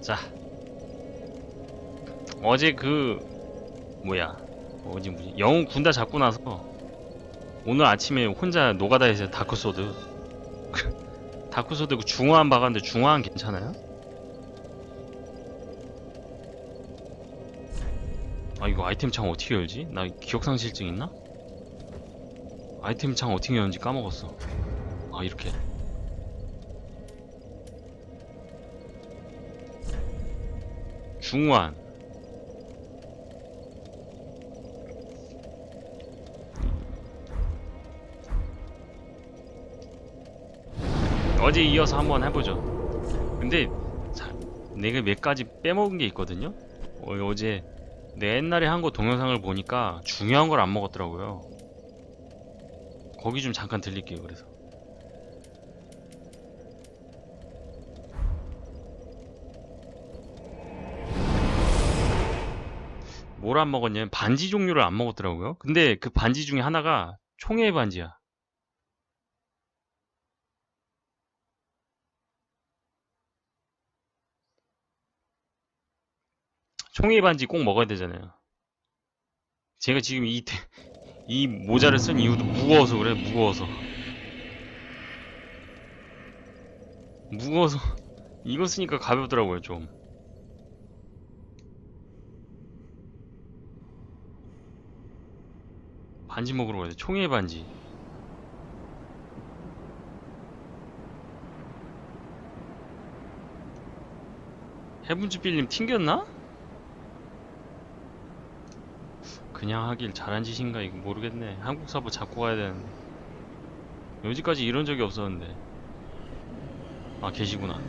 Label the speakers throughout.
Speaker 1: 자 어제 그 뭐야 어제 뭐지 영웅 군다 잡고 나서 오늘 아침에 혼자 노가다에서 다크소드 다크소드 그 중화한 박았는데 중화한 괜찮아요? 아 이거 아이템 창 어떻게 열지? 나 기억상실증 있나? 아이템 창 어떻게 여는지 까먹었어 아 이렇게 중환 어제 이어서 한번 해보죠. 근데 자, 내가 몇 가지 빼먹은 게 있거든요. 어, 어제 내 옛날에 한 거 동영상을 보니까 중요한 걸 안 먹었더라고요. 거기 좀 잠깐 들릴게요 그래서 뭘 안 먹었냐면 반지 종류를 안 먹었더라고요. 근데 그 반지 중에 하나가 총의 반지야. 총의 반지 꼭 먹어야 되잖아요. 제가 지금 이, 대- 이 모자를 쓴 이유도 무거워서 그래 무거워서. 무거워서. 이거 쓰니까 가볍더라고요 좀 반지 먹으러 가야 돼. 총의 반지. 해븐즈 빌림 튕겼나? 그냥 하길 잘한 짓인가? 이거 모르겠네. 한국 사부 잡고 가야 되는데. 여지까지 이런 적이 없었는데. 아 계시구나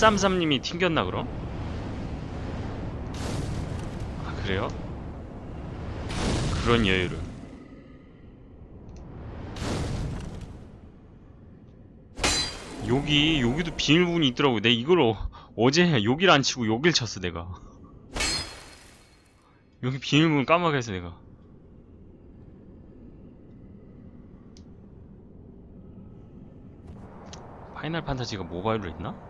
Speaker 1: 133님이 튕겼나 그럼? 아 그래요? 그런 여유를 여기 여기도 비밀 부분이 있더라고. 내 이걸 어, 어제 여기를 안 치고 여길 쳤어 내가. 여기 비밀 부분 까마게 했어 내가. 파이널 판타지가 모바일로 있나?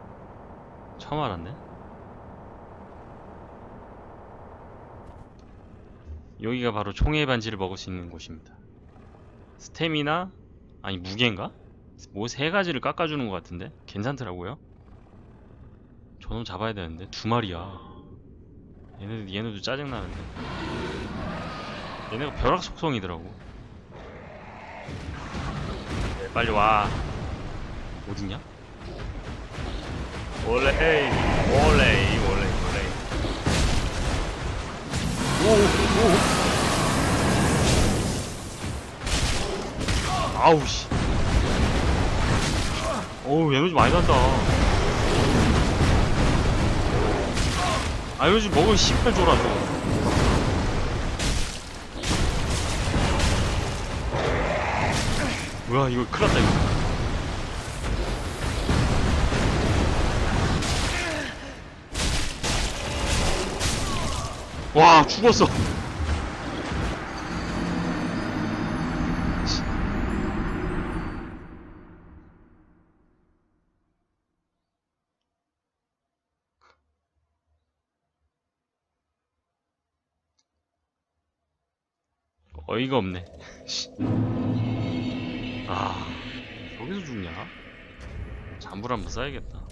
Speaker 1: 처음 알았네. 여기가 바로 총의 반지를 먹을 수 있는 곳입니다. 스태미나 아니 무게인가? 뭐 세 가지를 깎아주는 것 같은데 괜찮더라고요. 저놈 잡아야 되는데 두 마리야. 얘네 얘네도 짜증 나는데. 얘네가 벼락 속성이더라고. 네, 빨리 와. 어딨냐? 에이 원래 원래 원래. 오오 아우 씨. 어우 에너지 많이 난다 아 에너지 먹을 18 줘라 좀 뭐야 이거 큰일 났다 이거 와 죽었어. 어이가 없네. 씨. 아 여기서 죽냐? 잠불 한번 써야겠다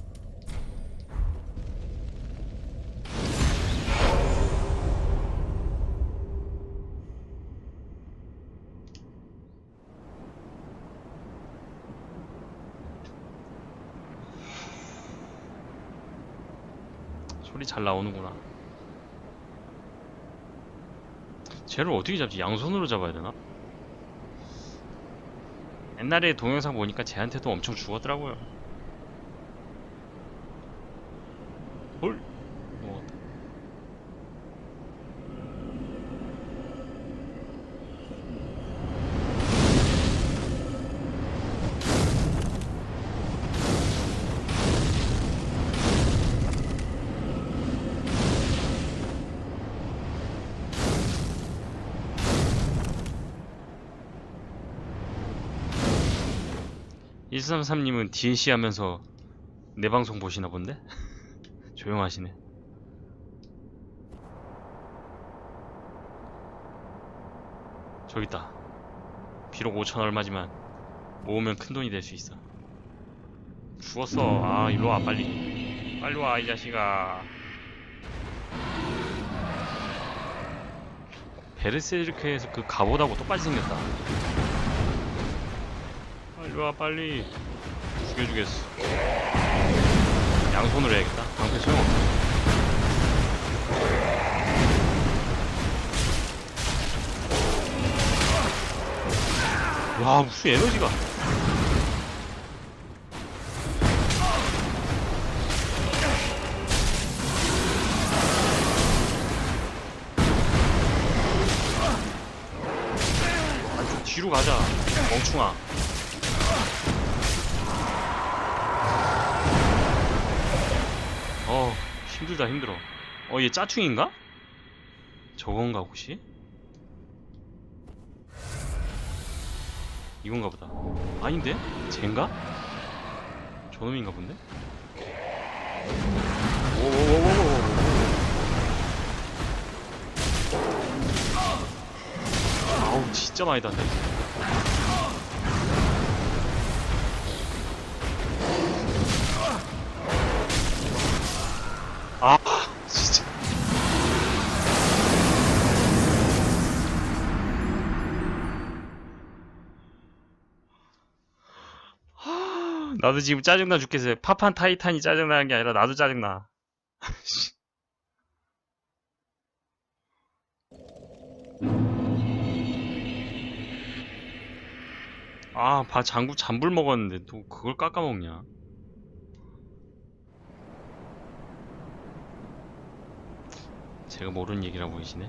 Speaker 1: 잘 나오는구나 쟤를 어떻게 잡지? 양손으로 잡아야 되나? 옛날에 동영상 보니까 쟤한테도 엄청 죽었더라고요. 133님은 DLC 하면서 내 방송 보시나 본데? 조용하시네. 저기 있다. 비록 5천 얼마지만 모으면 큰 돈이 될 수 있어. 죽었어. 아, 일로 와, 빨리. 빨리 와, 이 자식아. 베르세르크에서 그 갑옷하고 똑같이 생겼다. 빨리 와, 빨리. 죽여주겠어. 양손으로 해야겠다. 방패 소용없어. 와, 무슨 에너지가. 아, 좀 뒤로 가자. 멍충아. 어, 힘들 다, 힘들어. 어, 얘 짜충인가? 저건가, 혹시? 이건가 보다. 아닌데? 쟤인가? 저놈인가 본데? 오오오오오오. 아우, 진짜 많이 단다, 이제. 아, 진짜. 하, 나도 지금 짜증나 죽겠어요. 파판 타이탄이 짜증나는 게 아니라 나도 짜증나. 아, 바 장구 잔불 먹었는데 또 그걸 깎아먹냐? 제가 모르는 얘기라고 보이시네.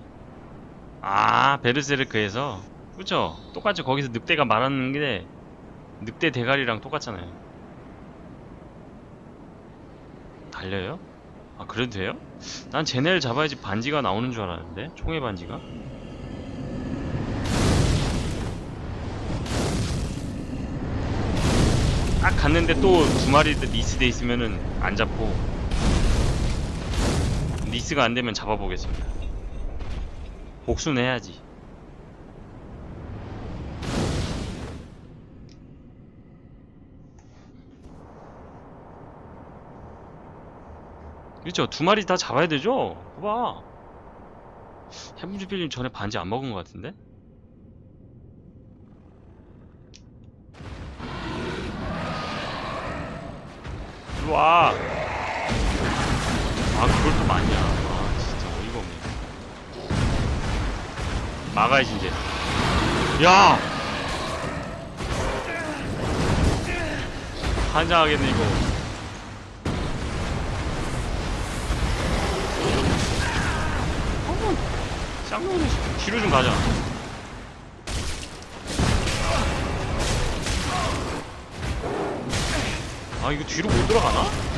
Speaker 1: 아, 베르세르크에서 그죠? 똑같죠. 거기서 늑대가 말하는 게 늑대 대가리랑 똑같잖아요. 달려요? 아, 그래도 돼요? 난 쟤네를 잡아야지 반지가 나오는 줄 알았는데 총의 반지가. 딱 갔는데 또 두 마리 리스돼 있으면은 안 잡고 리스가 안 되면 잡아보겠습니다. 복수는 해야지. 그렇죠. 두 마리 다 잡아야 되죠? 봐봐. 해분주필님 전에 반지 안 먹은 것 같은데? 일로 와. 아, 그걸 또 맞냐. 아, 진짜 어이가 없네. 막아야지, 이제. 야! 환장하겠네, 이거. 쌍놈이 뒤로 좀 가자. 아, 이거 뒤로 못 돌아가나?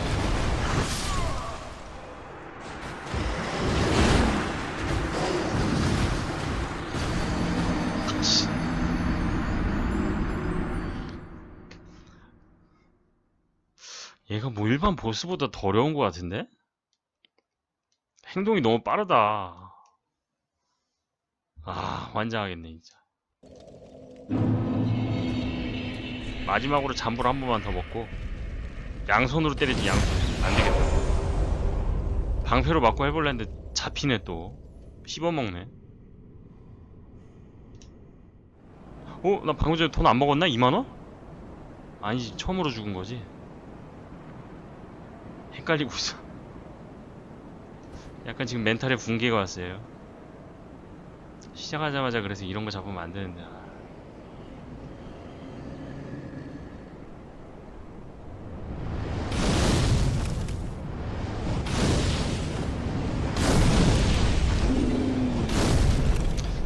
Speaker 1: 일반 보스보다 더 어려운 것 같은데? 행동이 너무 빠르다. 아, 환장하겠네, 진짜. 마지막으로 잠불 한 번만 더 먹고, 양손으로 때리지, 양손. 안 되겠다. 방패로 맞고 해볼라 했는데, 잡히네, 또. 씹어먹네. 어? 나 방금 전에 돈 안 먹었나? 2만원? 아니지, 처음으로 죽은 거지. 헷갈리고 있어. 약간 지금 멘탈에 붕괴가 왔어요. 시작하자마자 그래서 이런 거 잡으면 안 되는데. 아.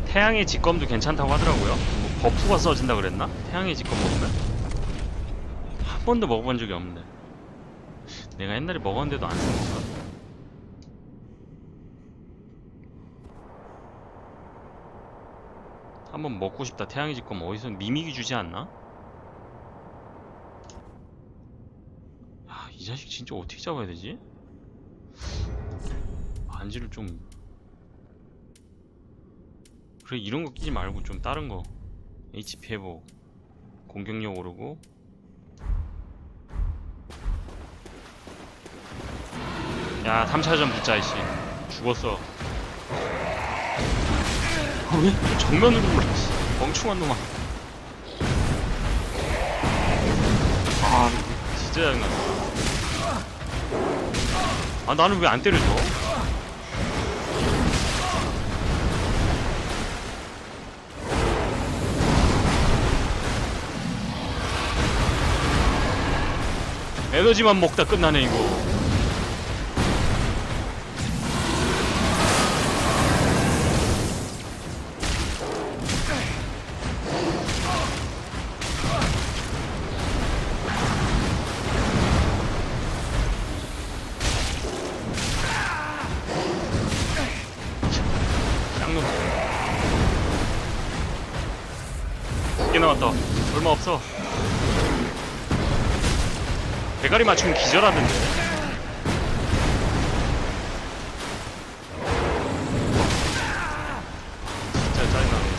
Speaker 1: 태양의 직검도 괜찮다고 하더라고요. 뭐 버프가 써진다 그랬나? 태양의 직검 먹으면? 한 번도 먹어본 적이 없는데. 내가 옛날에 먹었는데도 안쓴 건가? 한번 먹고 싶다. 태양의 직검 어디서 미미기 주지 않나? 이 자식 진짜 어떻게 잡아야 되지? 반지를 좀 그래 이런 거 끼지 말고 좀 다른 거 HP 회복 공격력 오르고 야 3차전 붙자 이씨. 죽었어. 아, 왜 정면으로 올라 씨. 멍충한 놈아. 아 진짜 짜증나 아 나는 왜 안 때려줘? 에너지만 먹다 끝나네 이거 맞추면 기절하던데. 진짜 짜증나네.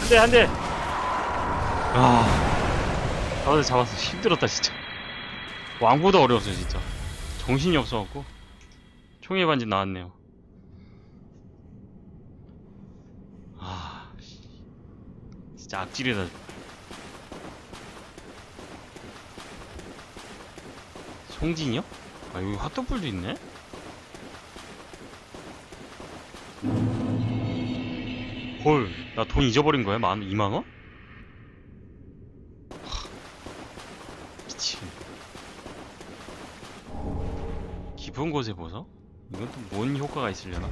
Speaker 1: 한대 한대. 아. 잡았어 잡았어 힘들었다 진짜. 왕보다 어려웠어 진짜. 정신이 없어갖고 총의 반지 나왔네요 아 씨. 진짜 악질이다 송진이요? 아 여기 핫도불도 있네? 헐, 나 돈 잊어버린 거야? 만, 2만원? 미친. 깊은 곳에 보석? 이건 또 뭔 효과가 있으려나?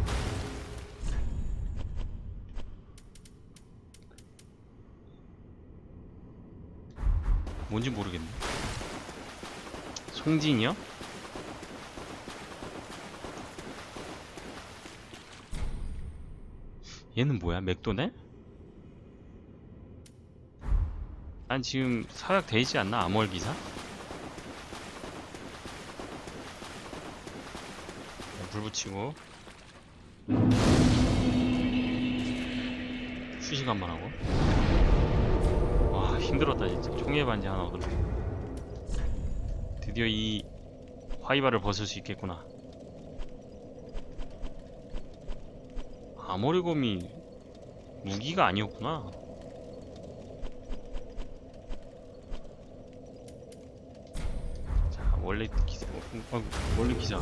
Speaker 1: 뭔지 모르겠네. 송진이요? 얘는 뭐야? 맥도네? 난 지금 서약 돼 있지 않나? 암월 기사? 불 붙이고. 휴식한번 하고. 와 힘들었다 진짜. 총의 반지 하나 얻으러 드디어 이 화이바를 벗을 수 있겠구나. 아모리곰이 무기가 아니었구나. 자 원래 기사. 어, 어, 원래 기사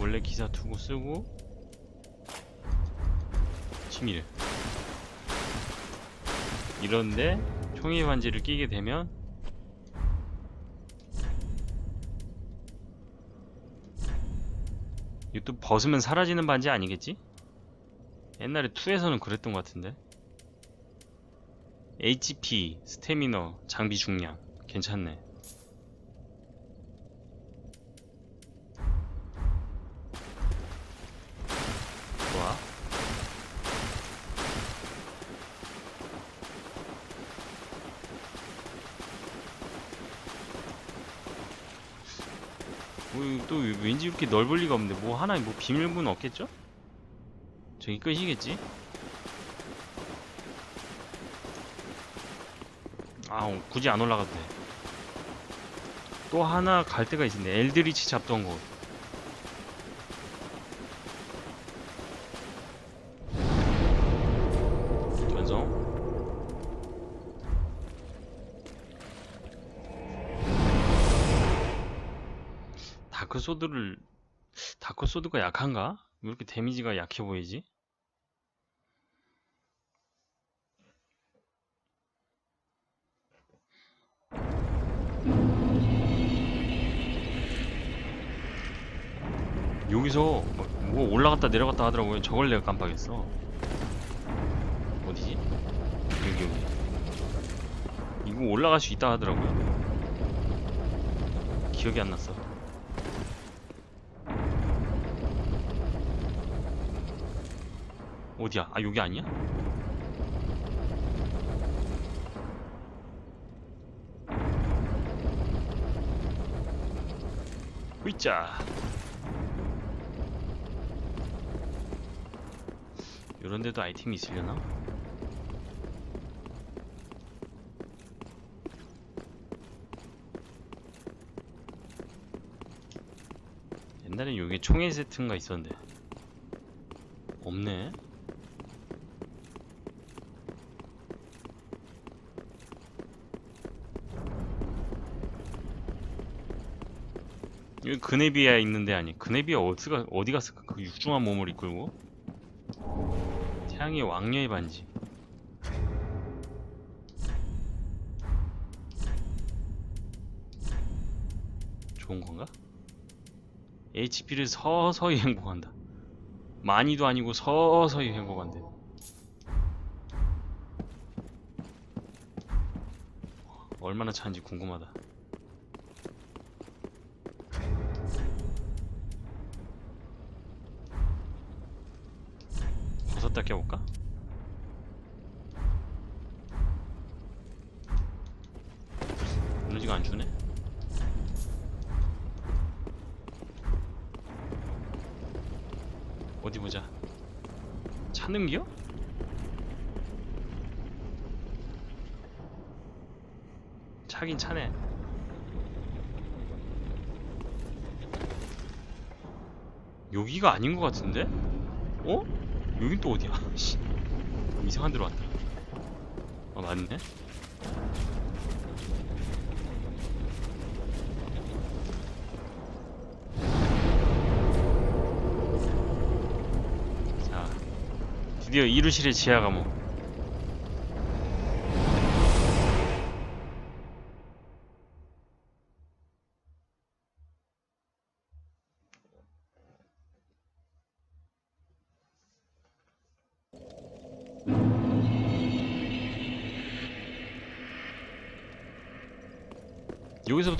Speaker 1: 원래 기사 투구 쓰고 치밀 이런데 총의 반지를 끼게 되면 또 벗으면 사라지는 반지 아니겠지? 옛날에 2에서는 그랬던 것 같은데. HP, 스태미너, 장비 중량. 괜찮네 또 왠지 이렇게 넓을 리가 없는데 뭐 하나 뭐 비밀문 없겠죠? 저기 끝이겠지? 아 어, 굳이 안 올라가도 돼. 또 하나 갈 데가 있는데 엘드리치 잡던 곳. 소드를 다크 소드가 약한가? 왜 이렇게 데미지가 약해 보이지? 여기서 뭐, 뭐 올라갔다 내려갔다 하더라고요. 저걸 내가 깜빡했어. 어디지? 여기 여기. 이거 올라갈 수 있다 하더라고요. 기억이 안 났어. 어디야? 아 여기 아니야? 으이짜 이런 데도 아이템이 있으려나? 옛날엔 여기 총회 세트인가 있었는데 없네 여기 그네비아 있는데 아니 그네비아 어디가 어디 갔을까? 그 육중한 몸을 이끌고? 태양의 왕녀의 반지. 좋은 건가? HP를 서서히 행복한다. 많이도 아니고 서서히 행복한데. 얼마나 차는지 궁금하다 버섯 닦여볼까? 에너지가 안 주네? 어디 보자. 차는겨? 차긴 차네. 여기가 아닌 것 같은데? 어? 여긴 또 어디야? 씨. 이상한 데로 왔다. 어, 맞네? 자, 드디어 이루실의 지하 감옥.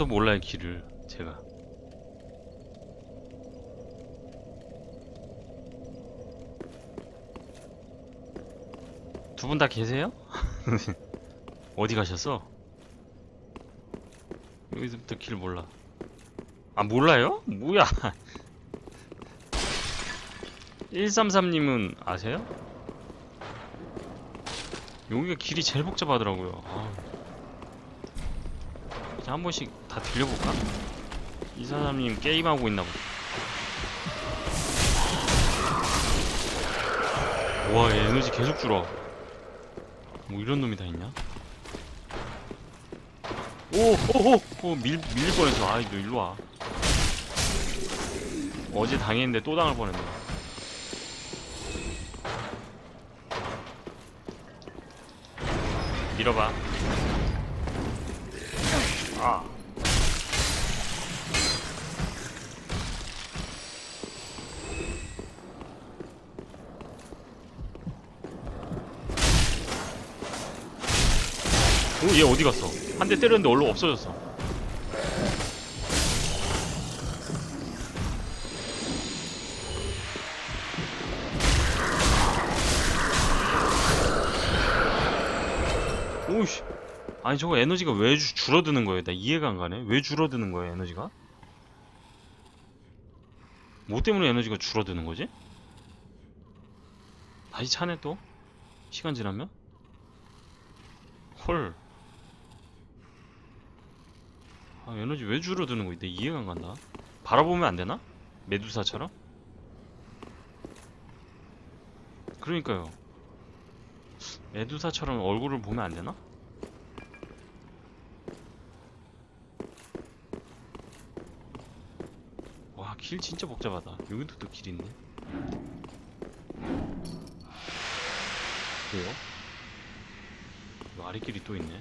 Speaker 1: 여기서부터 몰라요 길을 제가 두 분 다 계세요? 어디 가셨어? 여기서부터 길 몰라 아 몰라요? 뭐야 133님은 아세요? 여기가 길이 제일 복잡하더라고요 아. 이제 한 번씩 다 들려볼까? 이 사람님 게임하고 있나 보다. 와, 얘 에너지 계속 줄어. 뭐 이런 놈이 다 있냐? 오, 오, 오, 오, 밀, 밀릴 뻔했어. 아이, 너 일로 와. 어제 당했는데 또 당할 뻔했네. 밀어봐. 아. 오, 얘 어디 갔어? 한 대 때렸는데 얼른 없어졌어. 아니 저거 에너지가 왜 주- 줄어드는 거예요? 나 이해가 안 가네. 왜 줄어드는 거예요, 에너지가? 뭐 때문에 에너지가 줄어드는 거지? 다시 차네 또? 시간 지나면? 헐. 아, 에너지 왜 줄어드는 거야? 내 이해가 안 간다. 바라보면 안 되나? 메두사처럼? 그러니까요. 메두사처럼 얼굴을 보면 안 되나? 와, 길 진짜 복잡하다. 여기도 또 길 있네. 왜요? 이 아래길이 또 있네.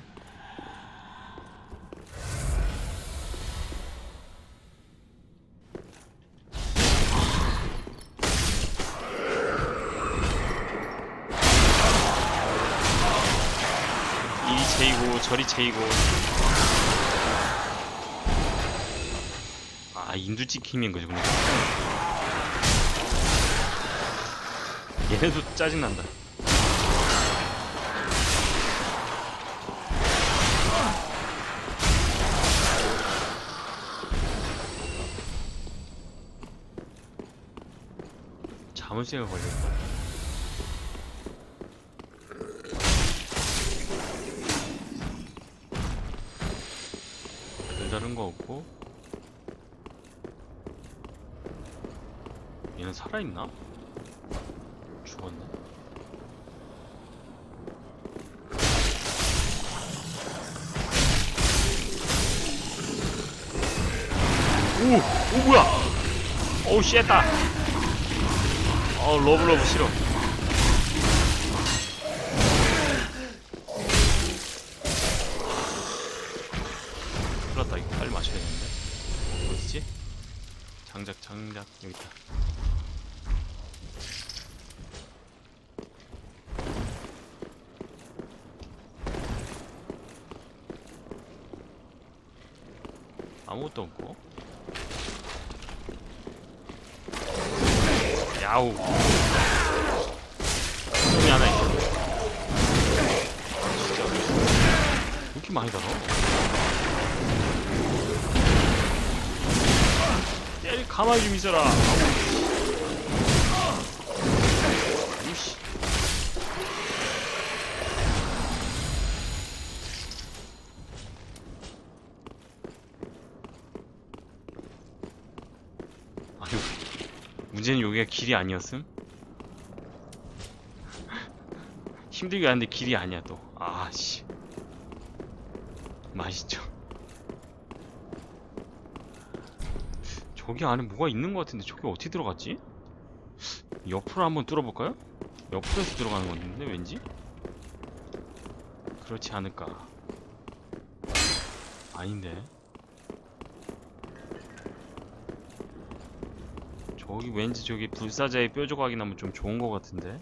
Speaker 1: 이리 제이고 저리 제이고 아 인두 찍힘인 거지 그러니까 얘네도 짜증 난다. 자물쇠가 걸렸다. 별다른 거 없고 얘는 살아있나? 죽었네 오! 오 뭐야! 어우 쉣다 어 러브러브 싫어 아무것도 없고 야우 손이 하나 있어 진짜 왜 이렇게 많이 달아? 때리 가만히 좀 있어라 아우. 이씨 아유 문제는 여기가 길이 아니었음? 힘들게 하는데 길이 아니야 또 아씨 맛있죠 저기 안에 뭐가 있는 것 같은데 저기 어떻게 들어갔지? 옆으로 한번 뚫어볼까요? 옆으로서 들어가는 건데 왠지? 그렇지 않을까 아닌데 저기 왠지 저기 불사자의 뼈 조각이 나면 좀 좋은 것 같은데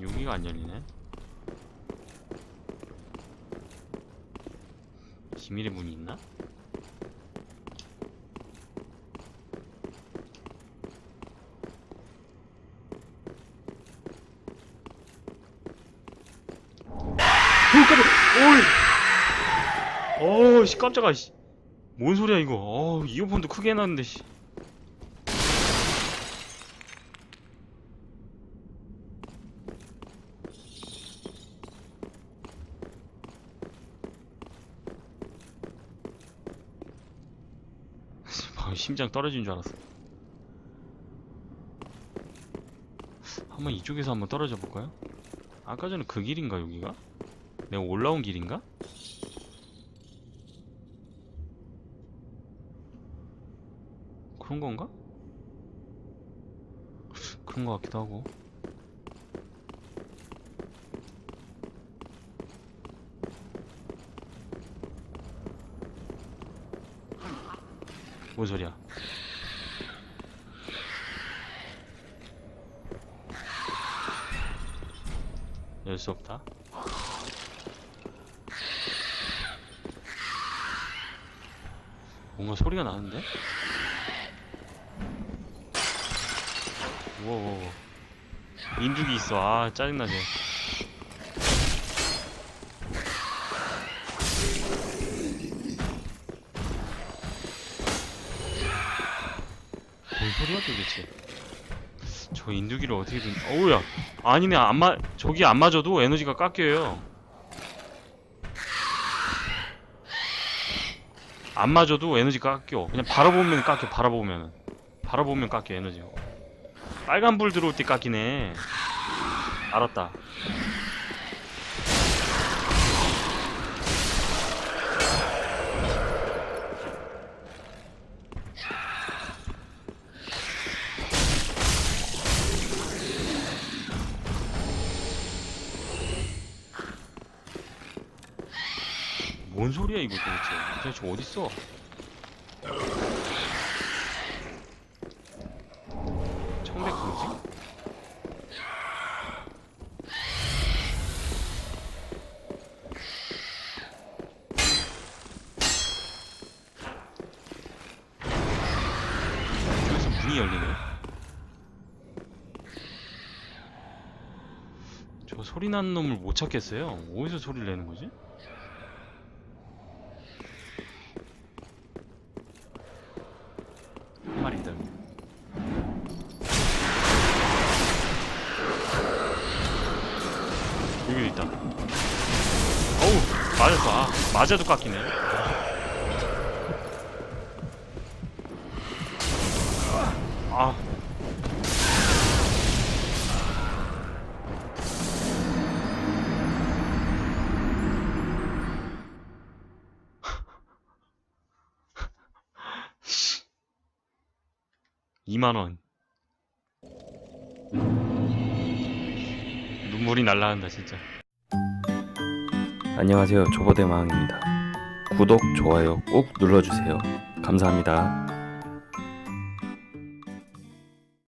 Speaker 1: 여기가 안 열리네 비밀의 문이 있나? 깜짝아 씨. 뭔 소리야 이거 어우 이어폰도 크게 해놨는데 씨. 방금 심장 떨어진 줄 알았어 한번 이쪽에서 한번 떨어져 볼까요? 아까 전에 그 길인가 여기가? 내가 올라온 길인가? 그런 건가? 그런 것 같기도 하고 뭔 소리야? 열 수 없다. 뭔가 소리가 나는데? 우와 인죽이 있어. 아 짜증나네 뭔 소리야 도대체 저 인두기를 어떻게든 어우야. 아니네 안 마.. 저기 안 맞아도 에너지가 깎여요. 안 맞아도 에너지가 깎여. 그냥 바라보면 깎여 바라보면 바라보면 깎여 에너지 빨간 불 들어올 때 깎이네. 알았다 뭔 소리야 이거 도대체 도대체 어딨어 청백 뭐지? 이쪽에서 문이 열리네 저 소리 나는 놈을 못 찾겠어요. 어디서 소리를 내는 거지? 있다. 여기. 있다. 어우, 맞았어. 아, 맞아도 깎이네. 2만원. 눈물이 날라간다 진짜.
Speaker 2: 안녕하세요. 초보대망입니다. 구독, 좋아요 꼭 눌러주세요. 감사합니다.